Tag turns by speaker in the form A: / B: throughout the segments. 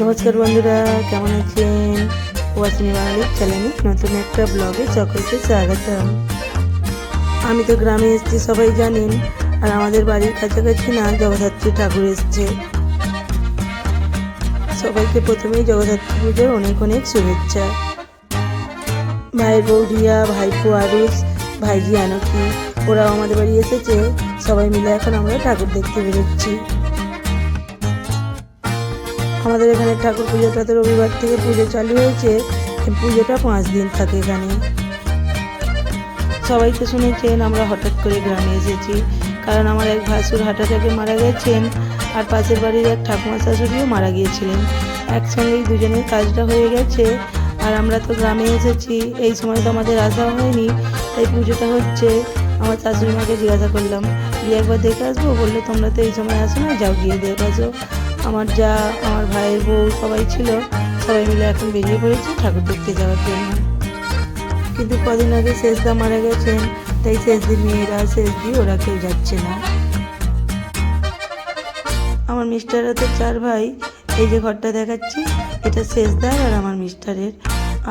A: নমস্কার বন্ধুরা, কেমন আছেন? ওয়াসিনী বাঙালির চ্যানেলে নতুন একটা ব্লগে সকলকে স্বাগতম। আমি তো গ্রামে এসেছি, সবাই জানেন, আর আমাদের বাড়ির কাছাকাছি না জগদ্ধাত্রী ঠাকুর এসছে। সবাইকে প্রথমেই জগদ্ধাত্রী পুজোর অনেক অনেক শুভেচ্ছা। ভাইয়ের বউ রিয়া ভাইপো আরুষ ভাইজি আনকি, ওরাও আমাদের বাড়ি এসেছে, সবাই মিলে এখন আমরা ঠাকুর দেখতে বেরোচ্ছি। আমাদের এখানে ঠাকুর পুজোটা তো রবিবার থেকে পুজো চালু হয়েছে পুজোটা পাঁচ দিন থাকে এখানে। সবাই তো শুনেছেন, আমরা হঠাৎ করে গ্রামে এসেছি, কারণ আমার এক ভাসুর হার্ট অ্যাটাকে মারা গেছেন, আর পাশের বাড়ির এক ঠাকুমা শাশুড়িও মারা গিয়েছিলেন। একসঙ্গেই দুজনের কাজটা হয়ে গেছে, আর আমরা তো গ্রামে এসেছি, এই সময় তো আমাদের আসা হয়নি, তাই পুজোটা হচ্ছে। আমার শাশুড়ি মাকে জিজ্ঞাসা করলাম, গিয়ে একবার দেখে আসব? বলল, তোমরা তো এই সময় আসো না, যাও গিয়ে দেখে আসো। আমার যা, আমার ভাইয়ের বউ সবাই ছিল, সবাই মিলে এখন বেরিয়ে পড়েছি ঠাকুর দেখতে যাওয়ার জন্য। কিন্তু কদিন আগে শেষদা মারা গেছেন, তাই শেষদি মেয়েরা শেষদি ওরা কেউ যাচ্ছে না। আমার মিস্টাররা তো চার ভাই, এই যে ঘরটা দেখাচ্ছি, এটা শেষদার আর আমার মিস্টারের।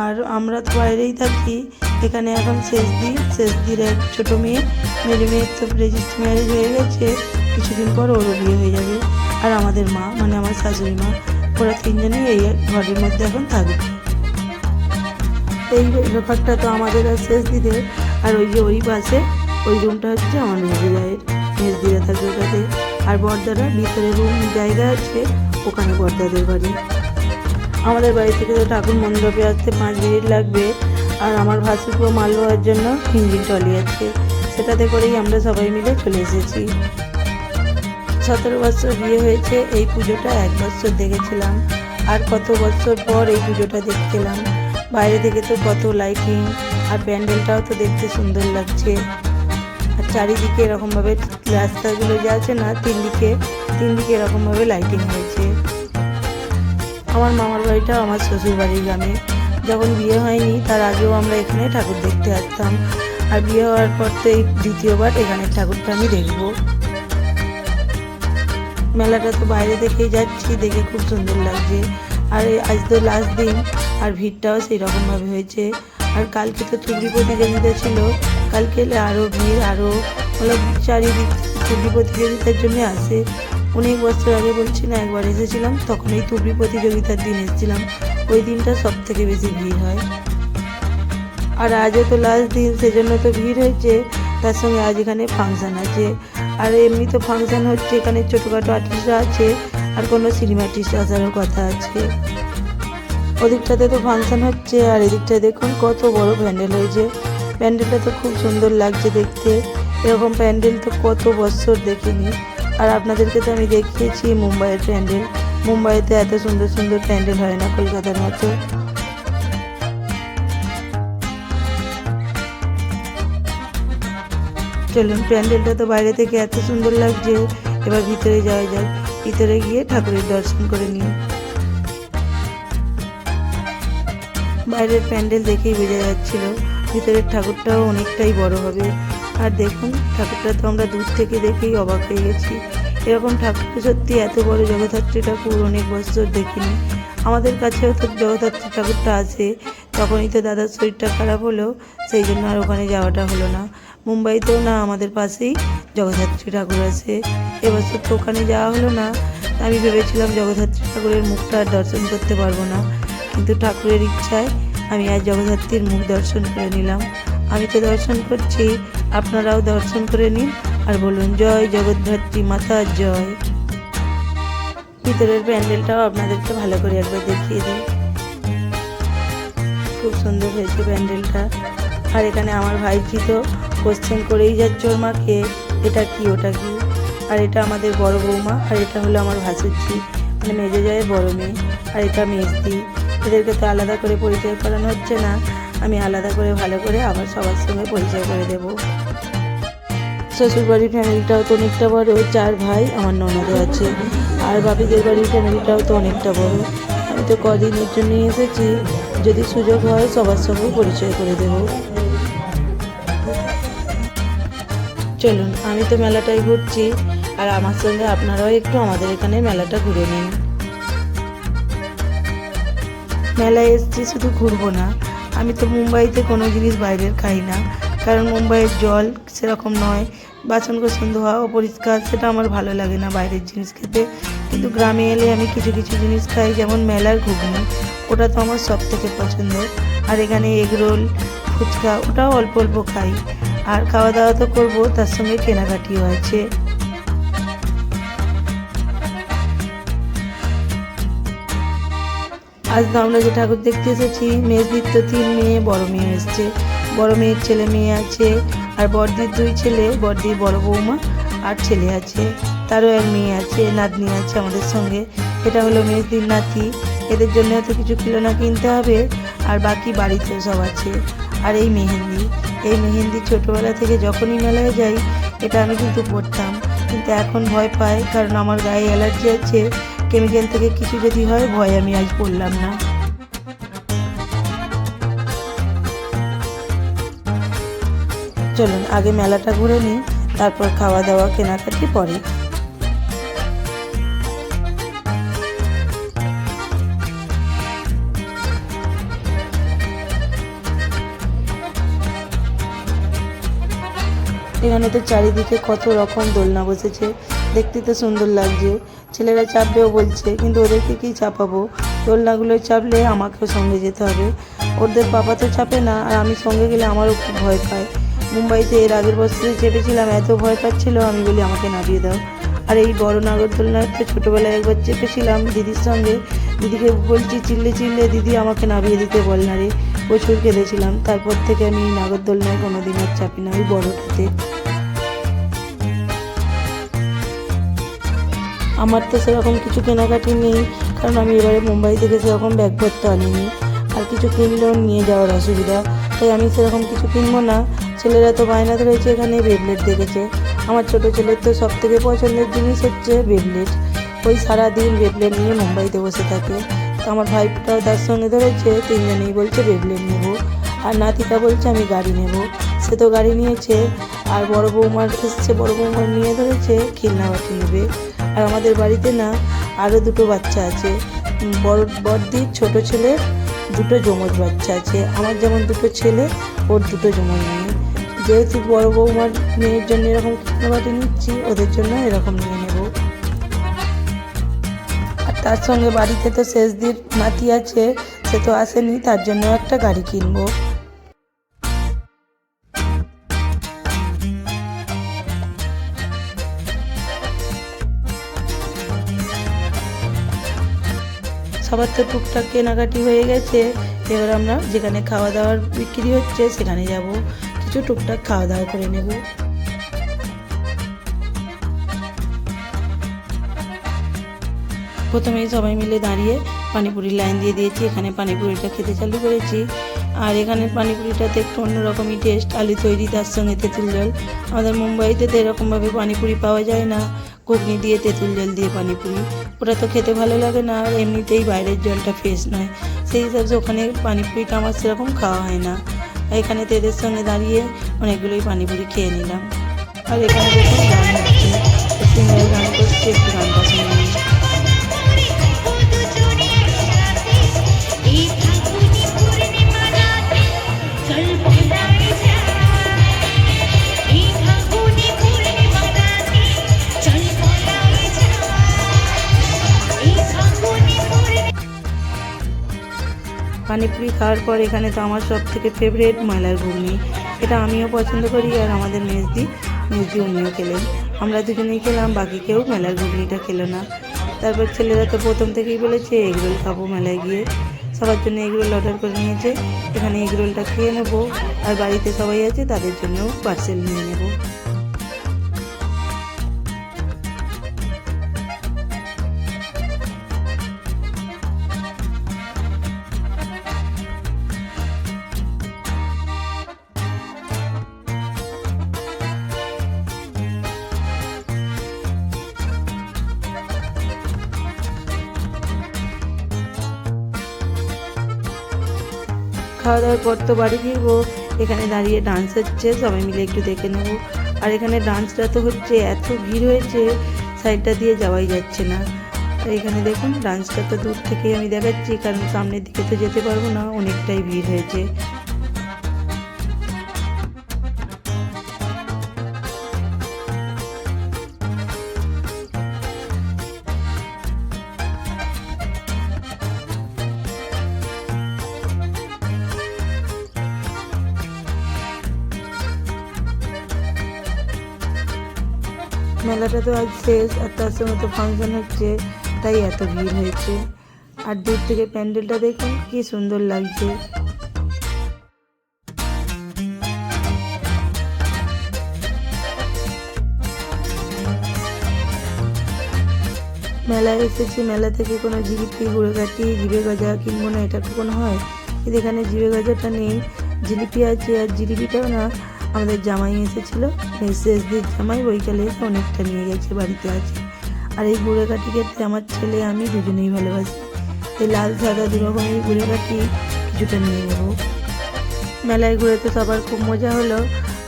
A: আর আমরা তো বাইরেই থাকি, এখানে এখন শেষদি শেষদির এক ছোটো মেয়ে মেয়ে মেয়ের তো রেজিস্ট্রি ম্যারেজ হয়ে গেছে, কিছুদিন পর ওরও বিয়ে হয়ে যাবে। আর আমাদের মা মানে আমার শাশুড়ি মা, ওরা তিনজনেই এই ঘরের মধ্যে এখন থাকবে এই ব্যাপারটা তো আমাদের আর শেষ দিদের আর ওই যে ওই পাশে, ওই রুমটা হচ্ছে আমার মেজদিদায়ের মেজদিরা থাকে ওটাতে। আর বর্দারা ভিতরে রুম জায়গা আছে, ওখানে বর্দাদের বাড়ি। আমাদের বাড়ি থেকে তো ঠাকুর মণ্ডপে আসতে পাঁচ মিনিট লাগবে। আর আমার ভাসুকো মাল জন্য ইঞ্জিন টলি আছে। সেটাতে করেই আমরা সবাই মিলে চলে এসেছি। সতেরো বছর বিয়ে হয়েছে, এই পুজোটা এক বছর দেখেছিলাম। আর কত বছর পর এই পুজোটা দেখছিলাম বাইরে থেকে তো কত লাইটিং আর প্যান্ডেলটাও তো দেখতে সুন্দর লাগছে। আর চারিদিকে এরকমভাবে রাস্তাগুলো যে আছে না তিন দিকে তিন দিকে এরকমভাবে লাইটিং হয়েছে। আমার মামার বাড়িটাও আমার শ্বশুর বাড়ির গ্রামে। যখন বিয়ে হয়নি, তার আগেও আমরা এখানে ঠাকুর দেখতে আসতাম। আর বিয়ে হওয়ার পর তো এই দ্বিতীয়বার এখানে ঠাকুরটা আমি দেখব। মেলাটা তো বাইরে দেখেই যাচ্ছি, দেখে খুব সুন্দর লাগছে। আর আজ তো লাস্ট দিন, আর ভিড়টাও সেই রকমভাবে হয়েছে। আর কালকে তো থুবড়ি প্রতিযোগিতা ছিল, কালকে আরও ভিড় আরও মানে চারিদিক থুবড়ি প্রতিযোগিতার জন্য আসে। অনেক বছর আগে বলছি না, একবার এসেছিলাম তখন এই থুবড়ি প্রতিযোগিতার দিন এসেছিলাম। ওই দিনটা সব থেকে বেশি ভিড় হয়। আর আজও তো লাস্ট দিন, সেজন্য তো ভিড় হয়েছে। তার সঙ্গে আজ এখানে ফাংশান আছে। আর এমনি তো ফাংশান হচ্ছে, এখানে ছোটোখাটো আর্টিস্টরা আছে, আর কোনো সিনেমা আর্টিস্ট আসারও কথা আছে। ওদিকটাতে তো ফাংশান হচ্ছে, আর এদিকটায় দেখুন কত বড় প্যান্ডেল হয়েছে। প্যান্ডেলটা তো খুব সুন্দর লাগছে দেখতে। এরকম প্যান্ডেল তো কত বছর দেখিনি। আর আপনাদেরকে তো আমি দেখিয়েছি মুম্বাইয়ের প্যান্ডেল। মুম্বাইতে এত সুন্দর সুন্দর প্যান্ডেল হয় না কলকাতার মতো। চলুন, প্যান্ডেলটা তো বাইরে থেকে এত সুন্দর লাগছে। এবার ভিতরে যাওয়া যাক। ভিতরে গিয়ে ঠাকুরের দর্শন করে নিই। বাইরের প্যান্ডেল দেখেই বোঝা যাচ্ছিল, ভিতরের ঠাকুরটাও অনেকটাই বড় হবে। আর দেখুন, ঠাকুরটা তো আমরা দূর থেকে দেখেই অবাক হয়ে গেছি। এরকম ঠাকুর সত্যি এত বড় জগদ্ধাত্রী ঠাকুর অনেক বছর দেখিনি। আমাদের কাছেও তো জগদ্ধাত্রী ঠাকুরটা আছে, তখনই তো দাদার শরীরটা খারাপ হলো, সেই জন্য আর ওখানে যাওয়াটা হলো না। মুম্বাইতেও না, আমাদের পাশেই জগদ্ধাত্রী ঠাকুর আছে। এবছর তো ওখানে যাওয়া হলো না। আমি ভেবেছিলাম জগদ্ধাত্রী ঠাকুরের মুখটা আর দর্শন করতে পারব না। কিন্তু ঠাকুরের ইচ্ছায় আমি আজ জগদ্ধাত্রীর মুখ দর্শন করে নিলাম। আমি তো দর্শন করছি, আপনারাও দর্শন করে নিন আর বলুন, জয় জগদ্ধাত্রী মাতা, জয়। ভিতরের প্যান্ডেলটাও আপনাদেরকে ভালো করে একবার দেখিয়ে দিই। খুব সুন্দর হয়েছে প্যান্ডেলটা। আর এখানে আমার ভাইজি তো কোশ্চেন করেই যাচ্ছে ওর মাকে এটা কি, ওটা কি? আর এটা আমাদের বড় বৌমা, আর এটা হলো আমার ভাসুরজি মানে মেজে যায় বড় মেয়ে, আর এটা মেজদি এদেরকে তো আলাদা করে পরিচয় করানো হচ্ছে না, আমি আলাদা করে ভালো করে আবার সবার সঙ্গে পরিচয় করে দেবো। শ্বশুরবাড়ির ফ্যামিলিটাও তো অনেকটা বড়, চার ভাই, আমার ননদও আছে। আর বাপিদের বাড়ির ফ্যামিলিটাও তো অনেকটা বড়। আমি তো কদিনের জন্যই এসেছি, যদি সুযোগ হয় সবার সঙ্গে পরিচয় করে দেব। চলুন, আমি তো মেলাটাই ঘুরছি, আর আমার সঙ্গে আপনারাও একটু আমাদের এখানে মেলাটা ঘুরে নিন। মেলায় এসছি, শুধু ঘুরবো না। আমি তো মুম্বাইতে কোনো জিনিস বাইরের খাই না, কারণ মুম্বাইয়ের জল সেরকম নয় বাসন কোসন ধোয়া অপরিষ্কার, সেটা আমার ভালো লাগে না বাইরের জিনিস খেতে। কিন্তু গ্রামে এলে আমি কিছু কিছু জিনিস খাই, যেমন মেলার ঘুগনি, ওটা তো আমার সব থেকে পছন্দ আর এখানে এগরোল ফুচকা, ওটাও অল্প অল্প খাই। আর খাওয়া দাওয়া তো করব, তার সঙ্গে কেনাকাটিও আছে। আজ তো আমরা যে ঠাকুর দেখতে এসেছি মেজদির তো তিন মেয়ে, বড় মেয়ে এসছে। বড় মেয়ের ছেলে মেয়ে আছে, আর বড়দির দুই ছেলে, বড়দির বড় বৌমা আর ছেলে আছে। তারও এক মেয়ে আছে, নাতনি আছে আমাদের সঙ্গে। এটা হলো মেজদির নাতি। এদের জন্য এত কিছু খেলনা কিনতে হবে, আর বাকি বাড়িতেও সব আছে। আর এই মেহেন্দি। এই মেহেন্দি ছোটোবেলা থেকে যখনই মেলায় যাই, এটা আমি কিন্তু পড়তাম কিন্তু এখন ভয় পাই, কারণ আমার গায়ে অ্যালার্জি আছে। কেমিক্যাল থেকে কিছু যদি হয়, ভয় আমি আজ পড়লাম না। চলুন, আগে মেলাটা ঘুরে নিই, তারপর খাওয়া দাওয়া কেনাকাটি পরে। এখানে তো চারিদিকে কত রকম দোলনা বসেছে, দেখতে তো সুন্দর লাগছে। ছেলেরা চাপবেও বলছে, কিন্তু ওদেরকে কি চাপাবো? দোলনাগুলো চাপলে আমাকেও সঙ্গে যেতে হবে। ওদের বাবা তো চাপে না, আর আমি সঙ্গে গেলে আমারও খুব ভয় পায়। মুম্বাইতে এর আগের বছরে চেপেছিলাম, এত ভয় পাচ্ছিল, আমি বলি আমাকে নামিয়ে দাও। আর এই বড় নাগরদোলনায় তো ছোটোবেলায় একবার চেপেছিলাম দিদির সঙ্গে। দিদিকে বলছি, চিল্লে চিল্লে দিদি আমাকে নামিয়ে দিতে বল না রে। প্রচুর কেঁদেছিলাম, তারপর থেকে আমি নাগরদোলনায় কোনো দিন আর চাপি না, ওই বড়টাতে। আমার তো সেরকম কিছু কেনাকাটি নেই, কারণ আমি এবারে মুম্বাই থেকে সেরকম ব্যাগপত্র আনিনি। আর কিছু কিনলেও নিয়ে যাওয়ার অসুবিধা, তাই আমি সেরকম কিছু কিনবো না। ছেলেরা তো বায়না ধরেছে এখানে বেবলেট দেখেছে। আমার ছোটো ছেলের তো সব থেকে পছন্দের জিনিস হচ্ছে বেবলেট ওই সারাদিন বেবলেট নিয়ে মুম্বাইতে বসে থাকে। তো আমার ভাইটাও তার সঙ্গে ধরেছে, তিনজনেই বলছে বেবলেট নেব। আর নাতিটা বলছে আমি গাড়ি নেব। সে তো গাড়ি নিয়েছে, আর বড় বৌমার এসছে, বড় বৌমার নিয়ে ধরেছে খেলনা বাটি নেবে। আর আমাদের বাড়িতে না আরও দুটো বাচ্চা আছে। বড় বড়দির ছোট ছেলে দুটো যমজ বাচ্চা আছে। আমার যেমন দুটো ছেলে, ওর দুটো যমজ মেয়ে। যেহেতু বড় বৌমার মেয়ের জন্য এরকম খেলনা নিচ্ছি, ওদের জন্য এরকম নিয়ে নেব। আর তার সঙ্গে বাড়িতে তো শেষ দিন নাতি আছে, সে তো আসেনি, তার জন্য একটা গাড়ি কিনবো। সবার তো টুকটাক কেনাকাটি হয়ে গেছে। এবার আমরা যেখানে খাওয়া দাওয়ার বিক্রি হচ্ছে, সেখানে যাব। কিছু টুকটাক খাওয়া দাওয়া করে নেব। প্রথমেই সবাই মিলে দাঁড়িয়ে পানিপুরির লাইন দিয়ে দিয়েছি। এখানে পানিপুরিটা খেতে চালু করেছি। আর এখানের পানিপুরিটাতে একটু অন্যরকমই টেস্ট আলু তৈরি, তার সঙ্গে তেঁতুল জল। আমাদের মুম্বাইতে তো এরকমভাবে পানিপুরি পাওয়া যায় না। ঘুগনি দিয়ে তেঁতুল জল দিয়ে পানিপুরি। ওটা তো খেতে ভালো লাগে না আর এমনিতেই বাইরের জলটা ফ্রেশ নয়। সেই হিসাবে ওখানে পানিপুরিটা আমার সেরকম খাওয়া হয় না। এখানে তেদের সঙ্গে দাঁড়িয়ে অনেকগুলোই পানিপুরি খেয়ে নিলাম। আর এখানে দেখুন গান হচ্ছে। গান করছে, একটু গানটা শুনে নিই। পানিপুরি খাওয়ার পর এখানে তো আমার সব থেকে ফেভারিট ময়লার ঘুগনি এটা আমিও পছন্দ করি আর আমাদের মেজদি মেজদি উনিও খেলেন। আমরা দুজনেই খেলাম, বাকি কেউ মেলার ঘুগনিটা খেলো না। তারপর ছেলেরা তো প্রথম থেকেই বলেছে এগরোল খাব মেলায় গিয়ে। সবার জন্য এগরোল অর্ডার করে নিয়েছে। এখানে এগরোলটা খেয়ে নেব। আর বাড়িতে সবাই আছে, তাদের জন্যও পার্সেল নিয়ে নেব। খাওয়া দাওয়ার পর তো বাড়ি ফিরবো। এখানে দাঁড়িয়ে ডান্স হচ্ছে, সবাই মিলে একটু দেখে নেব। আর এখানে ডান্সটা তো হচ্ছে, এত ভিড় হয়েছে সাইডটা দিয়ে যাওয়াই যাচ্ছে না। এখানে দেখুন ডান্সটা তো দূর থেকেই আমি দেখাচ্ছি, কারণ সামনের দিকে তো যেতে পারব না, অনেকটাই ভিড় হয়েছে। মেলাটা তো আজ শেষ আর তার সঙ্গে তো ফাংশন হচ্ছে, তাই এত ভিড় হয়েছে। আর দূর থেকে প্যান্ডেলটা দেখুন, কি সুন্দর লাগছে। মেলায় এসেছি, মেলা থেকে কোনো জিলিপি গুঁড়ো কাটি জিবে গজা কিনবো না, এটা কখনো হয়? কিন্তু এখানে জিবে গজাটা নেই, জিলিপি আছে, আর জিলিপিটাও না আমাদের জামাই এসেছিল শেষদের জামাই বইকালে এসে অনেকটা নিয়ে গেছে, বাড়িতে আছে। আর এই গুঁড়ো কাঠি খেতে আমার ছেলে, আমি দুজনেই ভালোবাসি। এই লাল সাদা দু রকমের গুঁড়ো কাঠি কিছুটা নিয়ে নেব। মেলায় ঘুরে তো সবার খুব মজা হলো,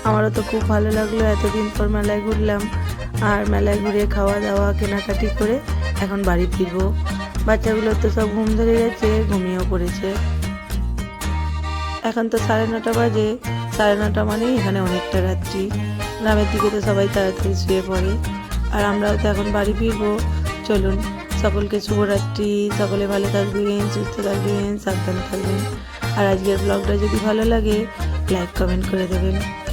A: আমারও তো খুব ভালো লাগল, এতদিন পর মেলায় ঘুরলাম। আর মেলায় ঘুরে খাওয়া দাওয়া, কেনাকাটি করে এখন বাড়ি ফিরবো। বাচ্চাগুলো তো সব ঘুম ধরে গেছে, ঘুমিয়েও পড়েছে। এখন তো সাড়ে নটা বাজে সাড়ে নটা মানেই এখানে অনেকটা রাত্রি। গ্রামের দিকে তো সবাই তাড়াতাড়ি শুয়ে পড়ে। আর আমরাও তো এখন বাড়ি ফিরবো। চলুন, সকলকে শুভরাত্রি। সকলে ভালো থাকবেন, সুস্থ থাকবেন, সাবধানে থাকবেন। আর আজকের ব্লগটা যদি ভালো লাগে লাইক কমেন্ট করে দেবেন।